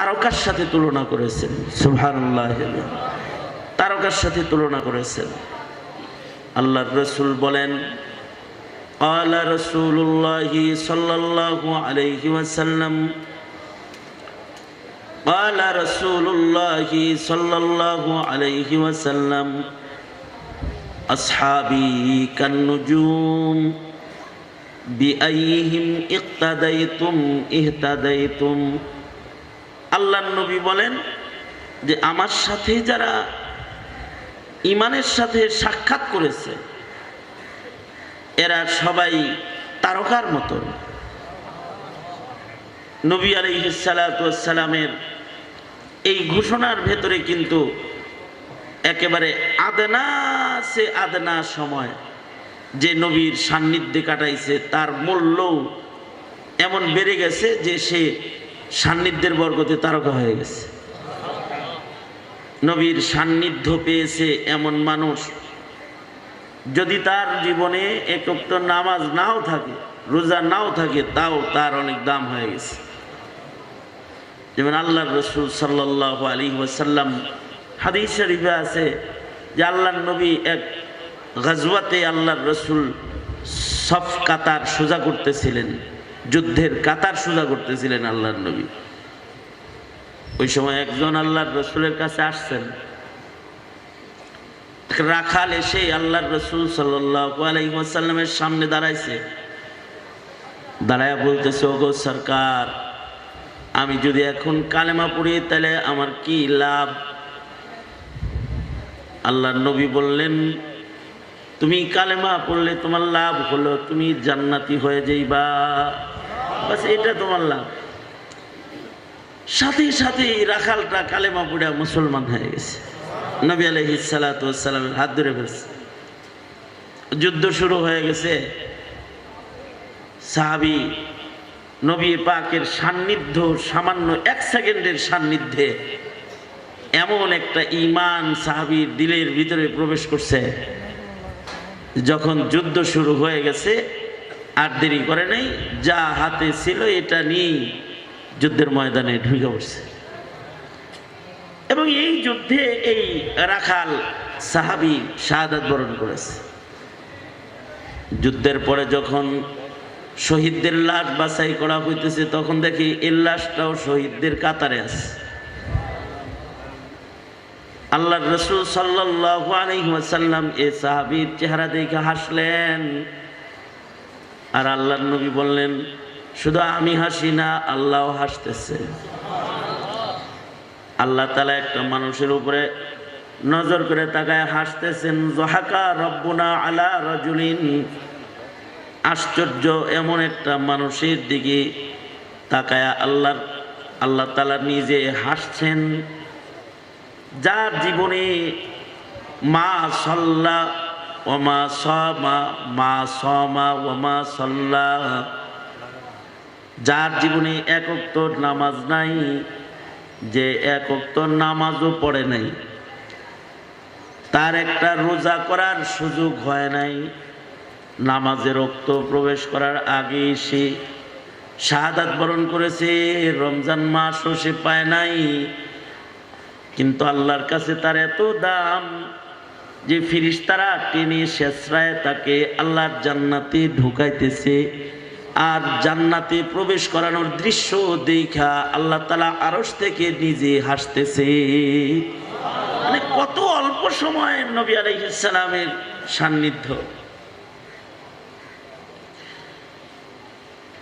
তারকার সাথে তুলনা করেছেন সুবহানাল্লাহ তারকার সাথে তুলনা করেছেন আল্লাহ রসুল বলেন قال رسول الله صلى الله عليه وسلم قال رسول الله صلى الله عليه وسلم أصحابي كالنجوم بأيهم اقتديتم اهتديتم আল্লাহ নবী বলেন যে আমার সাথে যারা ইমানের সাথে সাক্ষাৎ করেছে, এরা সবাই তারকার মতন নবী আলহিসালামের এই ঘোষণার ভেতরে কিন্তু একেবারে আদনা সে আদনা সময় যে নবীর সান্নিধ্যে কাটাইছে, তার মূল্য এমন বেড়ে গেছে যে সে সান্নিধ্যের বর্গতে তারকা হয়ে গেছে। নবীর সান্নিধ্য পেয়েছে এমন মানুষ, যদি তার জীবনে একত্র নামাজ নাও থাকে, রোজা নাও থাকে, তাও তার অনেক দাম হয়ে গেছে। যেমন আল্লাহ রসুল সাল্লাহ আলী ওসাল্লাম হাদিস শরীফে আছে যে আল্লাহ নবী এক গজওয়াতে আল্লাহ রসুল সফ কাতার সোজা করতেছিলেন। যুদ্ধের কাতার সোজা করতেছিলেন আল্লাহর নবী। ওই সময় একজন আল্লাহর রসুলের কাছে আসছেন। রাখাল এসে আল্লাহর রসুল সাল্লামের সামনে দাঁড়াইছে। দাঁড়ায় বলতেছে, ওগো সরকার, আমি যদি এখন কালেমা পড়ি তাহলে আমার কি লাভ? আল্লাহর নবী বললেন তুমি কালেমা পড়লে তোমার লাভ হলো, তুমি জান্নাতি হয়ে যাইবা। বাস এটা তোমার লাভ। সাথে সাথে রাখালটা কালেমা পড়ে মুসলমান হয়ে গেছে। নবী আলহি সালাতামের হাত ধরে ফেলছে যুদ্ধ শুরু হয়ে গেছে। সাহাবি নবী পাকের সান্নিধ্য সামান্য এক সেকেন্ডের সান্নিধ্যে এমন একটা ইমান সাহাবির দিলের ভিতরে প্রবেশ করছে। যখন যুদ্ধ শুরু হয়ে গেছে, আর দেরি করে নাই, যা হাতে ছিল এটা নিয়েই যুদ্ধের ময়দানে ঢুকে পড়ছে। এবং এই যুদ্ধে এই রাখাল সাহাবি শাহাদাত বরণ করেছে। যুদ্ধের পরে যখন শহীদদের লাশ বাছাই করা হইতেছে, তখন দেখি এর লাশটাও শহীদদের কাতারে আছে। আল্লাহ রসুল সাল্লাসাল্লাম এ সাহাবির চেহারা দেখে হাসলেন। আর আল্লাহ নবী বললেন, শুধু আমি হাসি না আল্লাহ হাসতেছে। আল্লাহ তালা একটা মানুষের উপরে নজর করে তাকায় হাসতেছেন, জহাকা রব্বুনা আলা রজুলিন। আশ্চর্য এমন একটা মানুষের দিকে তাকায় আল্লাহ আল্লাহ তালা নিজে হাসছেন। যার জীবনে মা সল্লা ওমা সমা, মা সমা ওমা সল্লা। যার জীবনে একক নামাজ নাই, যে একক নামাজও পড়ে নাই। তার একটা রোজা করার সুযোগ হয় নাই। নামাজের রক্ত প্রবেশ করার আগে সে শাহাদাত বরণ করেছে, রমজান মাসও সে পায় নাই। কিন্তু আল্লাহর কাছে তার এত দাম যে ফিরিস্তারা টেনে শেষরায় তাকে আল্লাহর জান্নাতে ঢুকাইতেছে। আর জান্নাতে প্রবেশ করানোর দৃশ্য দেখা আল্লাহ তালা আরস থেকে নিজে হাসতেছে। মানে কত অল্প সময় নবী আলহিসামের সান্নিধ্য।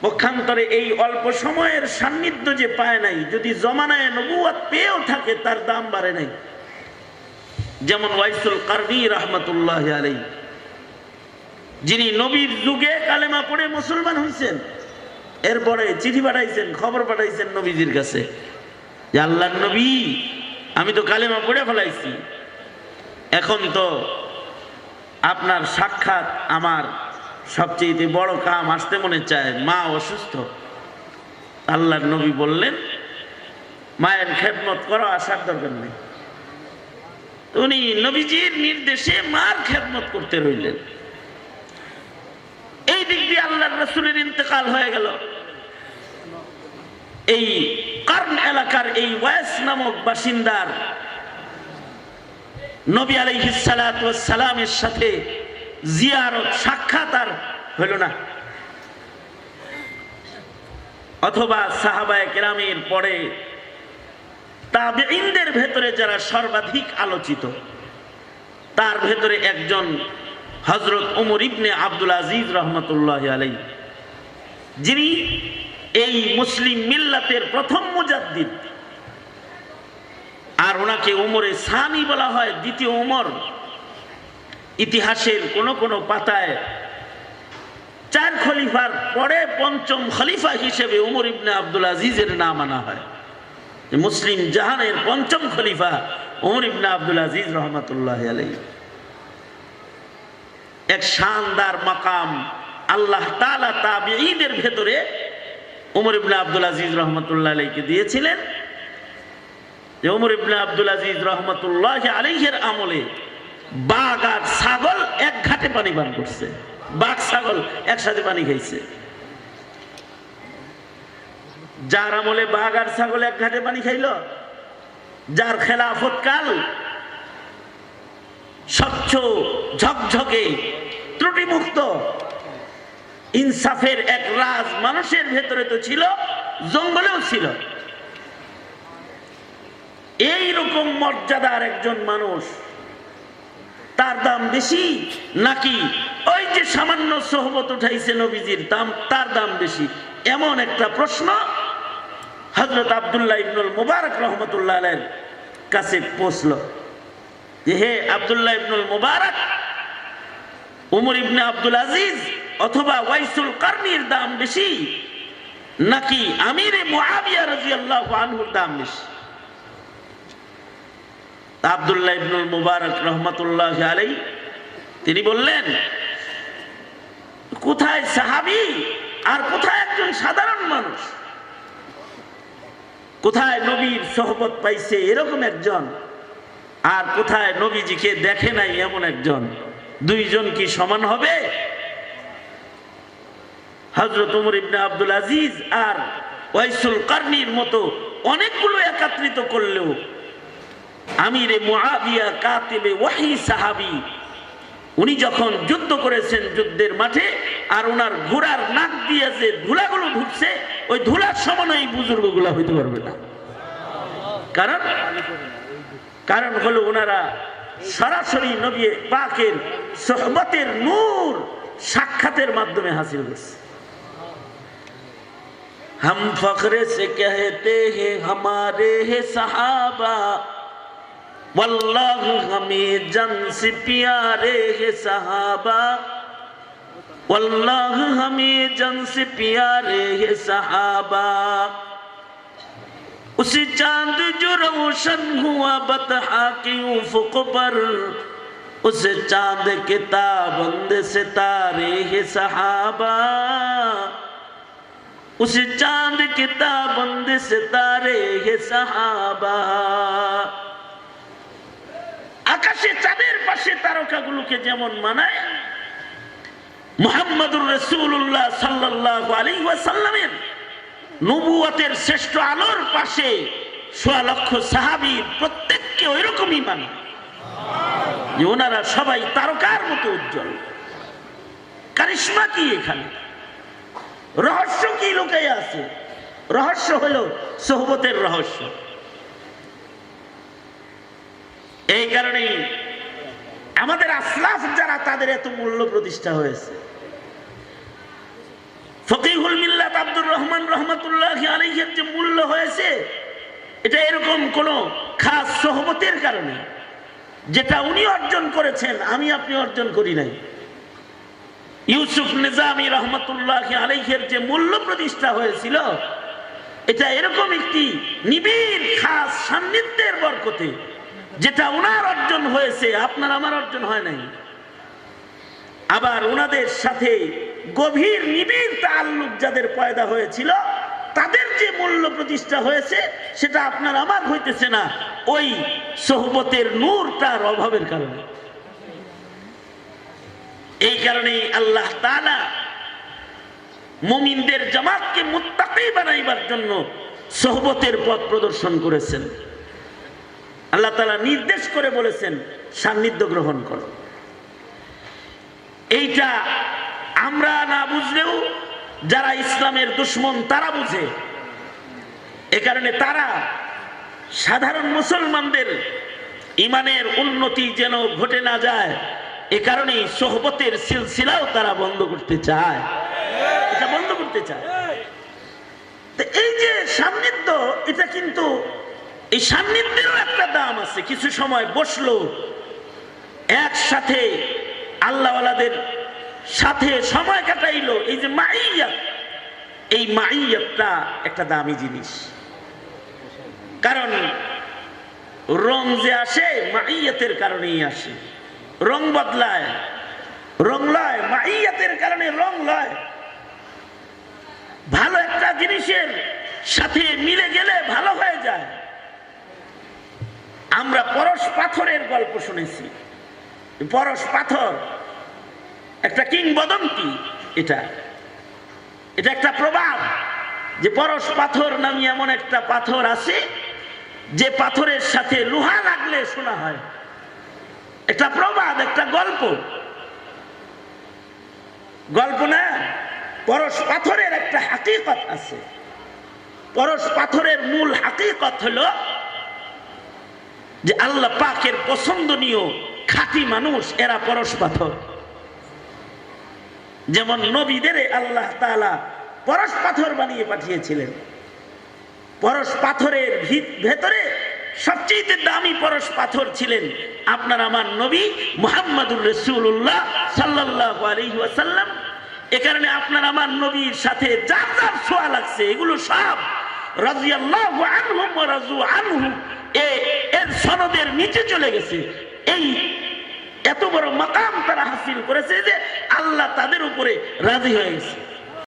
পক্ষান্তরে এই অল্প সময়ের সান্নিধ্য যে পায় নাই, যদি জমানায় নবুয়াত পেয়েও থাকে, তার দাম বাড়ে নাই। যেমন ওয়াইসুল কারনি রহমতুল্লাহ আলাই যিনি নবীর যুগে কালেমা পড়ে মুসলমান হয়েছেন এরপরে চিঠি পাঠাইছেন, খবর পাঠাইছেন নবীজির কাছে। যে আল্লাহ নবী, আমি তো কালেমা পড়ে ফেলাইছি। এখন তো আপনার সাক্ষাৎ আমার সবচেয়ে বড় কাম আসতে মনে চায় মা অসুস্থ। আল্লাহর নবী বললেন, মায়ের খেদমত করো, আসার দরকার নেই। উনি নবীজির নির্দেশে মার খেদমত করতে রইলেন। এই দিক দিয়ে আল্লাহ রসুলের ইন্তেকাল হয়ে গেল। এই কার্ন এলাকার এই ওয়াস নামক বাসিন্দার নবী আলাইহিসালামের সাথে জিয়ারত, সাক্ষাৎ আর হইল না। অথবা সাহাবায় কেরামের পরে তাবেইনদের ভেতরে যারা সর্বাধিক আলোচিত, তার ভেতরে একজন হজরত ওমর ইবনে আব্দুল আজিজ রহমতুল্লাহ আলাই যিনি এই মুসলিম মিল্লাতের প্রথম মুজাদ্দিদ। আর ওনাকে ওমরে সানি বলা হয়, দ্বিতীয় ওমর ইতিহাসের কোন কোন পাতায় চার খলিফার পরে পঞ্চম খলিফা হিসেবে উমর ইবনে আব্দুল আজিজের নাম আনা হয়। মুসলিম জাহানের পঞ্চম খলিফা উমর ইবনে আব্দুল আজিজ রহমতুল্লাহ আলাই এক শানদার মাকাম আল্লাহ তালা তাবিঈদের ভেতরে উমর ইবনে আব্দুল আজিজ রহমতুল্লাহ আলাইকে দিয়েছিলেন। যে উমর ইবনে আব্দুল আজিজ রহমতুল্লাহ আলাইহের আমলে বাঘ আর ছাগল এক ঘাটে পানি পান করছে। বাঘ, ছাগল একসাথে পানি খাইছে। যার আমলে বাঘ আর ছাগল এক ঘাটে পানি খাইল, যার খেলাফত কাল স্বচ্ছ, ঝকঝকে, ত্রুটিমুক্ত, ইনসাফের এক রাজ মানুষের ভেতরে তো ছিল, জঙ্গলেও ছিল। এই রকম মর্যাদার একজন মানুষ তার দাম বেশি নাকি ওই যে সামান্য সহবত উঠাইছে নবীজির দাম, তার দাম বেশি? এমন একটা প্রশ্ন হজরত আবদুল্লাহ ইবনুল মুবারক রহমতুল্লাহ আলের কাছে পৌঁছল যে, হে আবদুল্লাহ ইবনুল মুবারক, উমর ইবনে আব্দুল আজিজ অথবা ওয়াইসুল কার্নির দাম বেশি নাকি আমিরে মুআবিয়া রাদিয়াল্লাহু আনহুর দাম বেশি? আবদুল্লাহ ইবনুল মুবারক রহমতুল্লাহ আলাই তিনি বললেন, কোথায় সাহাবি? আর কোথায় একজন সাধারণ মানুষ? কোথায় নবীর সহবত পাইছে এরকম একজন? আর কোথায় নবীজিকে দেখে নাই এমন একজন? দুইজন কি সমান হবে? হজরত উমর ইবনে আব্দুল আজিজ আর ওয়াইসুল কার্নির মতো অনেকগুলো একত্রিত করলেও আমিরে মুআবিয়া কাতিবে ওয়াহি সাহাবি উনি যখন যুদ্ধ করেছেন যুদ্ধের মাঠে আর ওনার ঘোড়ার নাক দিয়ে যে ধুলাগুলো ঢুকছে ওই ধুলার সমান এই বুজুর্গগুলা হইতে পারবে না কারণ কারণ হলো ওনারা সরাসরি নবী পাকের সোহবতের নূর সাক্ষাতের মাধ্যমে হাসিল করছে हम फखरे से कहते हैं हमारे है सहाबा वल्लाह हमें जन से प्यारे है सहाबा। वल्लाह हमें जन से प्यारे है सहाबा। उसी चाँद जो रोशन हुआ, बतहा की उफुक पर? उस चाँद के ताबंद सितारे है सहाबा। उस चाँद के ताबंद सितारे है सहाबा। আকাশে চাঁদের পাশে তারকাগুলোকে যেমন মানায়, মোহাম্মদুর রসুল্লাহ সাল্লাহ আলী ওয়াসাল্লামের নবুয়াতের শ্রেষ্ঠ আলোর পাশে সোয়া লক্ষ সাহাবির প্রত্যেককে ওই রকমই মানে যে ওনারা সবাই তারকার মতো উজ্জ্বল। কারিশ্মা কি এখানে? রহস্য কি লোকে আছে? রহস্য হলো সোহবতের রহস্য। এই কারণেই আমাদের আসলাফ যারা, তাদের এত মূল্য প্রতিষ্ঠা হয়েছে। ফকিহুল মিল্লাত আব্দুর রহমান রহমতুল্লাহ আলহের যে মূল্য হয়েছে, এটা এরকম কোন খাস সহমতের কারণে যেটা উনি অর্জন করেছেন, আমি আপনি অর্জন করি নাই। ইউসুফ নিজামী রহমতুল্লাহ আলহের যে মূল্য প্রতিষ্ঠা হয়েছিল, এটা এরকম একটি নিবিড় খাস সান্নিধ্যের বরকতে যেটা ওনার অর্জন হয়েছে, আপনার আমার অর্জন হয় নাই। আবার ওনাদের সাথে গভীর নিবিড় তাল্লুক যাদের পয়দা হয়েছিল, তাদের যে মূল্য প্রতিষ্ঠা হয়েছে, সেটা আপনার আমার হইতেছে না। ওই সোহবতের নূরটার অভাবের কারণে। এই কারণেই আল্লাহ তালা মুমিনদের জামাতকে মুত্তাকি বানাইবার জন্য সোহবতের পথ প্রদর্শন করেছেন। আল্লাহ তালা নির্দেশ করে বলেছেন, সান্নিধ্য গ্রহণ করো। এইটা আমরা না বুঝলেও যারা ইসলামের দুশ্মন তারা বুঝে। এ কারণে তারা সাধারণ মুসলমানদের ইমানের উন্নতি যেন ঘটে না যায়, এ কারণে সোহবতের সিলসিলাও তারা বন্ধ করতে চায়। এটা বন্ধ করতে চায়। এই যে সান্নিধ্য, এটা কিন্তু এই সান্নিধ্যেরও একটা দাম আছে। কিছু সময় বসল, একসাথে আল্লাহওয়ালাদের সাথে সময় কাটাইলো। এই যে মাইয়াত, এই মাইয়াতটা একটা দামি জিনিস। কারণ রং যে আসে, মাইয়াতের কারণেই আসে। রং বদলায়, রং লয়, মাইয়াতের কারণে রং লয়। ভালো একটা জিনিসের সাথে মিলে গেলে ভালো হয়ে যায়। আমরা পরশ পাথরের গল্প শুনেছি। পরশ পাথর, একটা কিংবদন্তি এটা। এটা একটা প্রবাদ যে পরশ পাথর নামে এমন একটা পাথর আছে, যে পাথরের সাথে লোহা লাগলে শোনা হয়। একটা প্রবাদ, একটা গল্প। গল্প না, পরশ পাথরের একটা হাকিকত আছে। পরশ পাথরের মূল হাকিকত হলো যে আল্লাহ পাকের পছন্দনীয় খাঁটি মানুষ, এরা পরশ পাথর। যেমন নবীদের আল্লাহ তালা পরশ পাথর বানিয়ে পাঠিয়েছিলেন। পরশ পাথরের ভিত- ভেতরে সবচেয়ে দামি পরশ পাথর ছিলেন আপনার আমার নবী মোহাম্মদুর রসুল্লাহ সাল্লাহ আলহি ওয়াসাল্লাম। এ কারণে আপনার আমার নবীর সাথে যার যার ছোঁয়া লাগছে, এগুলো সব রাজিয়াল্লাহু আনহুম ওয়া রাজু আনহু এর সনদের নিচে চলে গেছে। এই এত বড় মাকাম তারা হাসিল করেছে যে আল্লাহ তাদের উপরে রাজি হয়ে গেছে।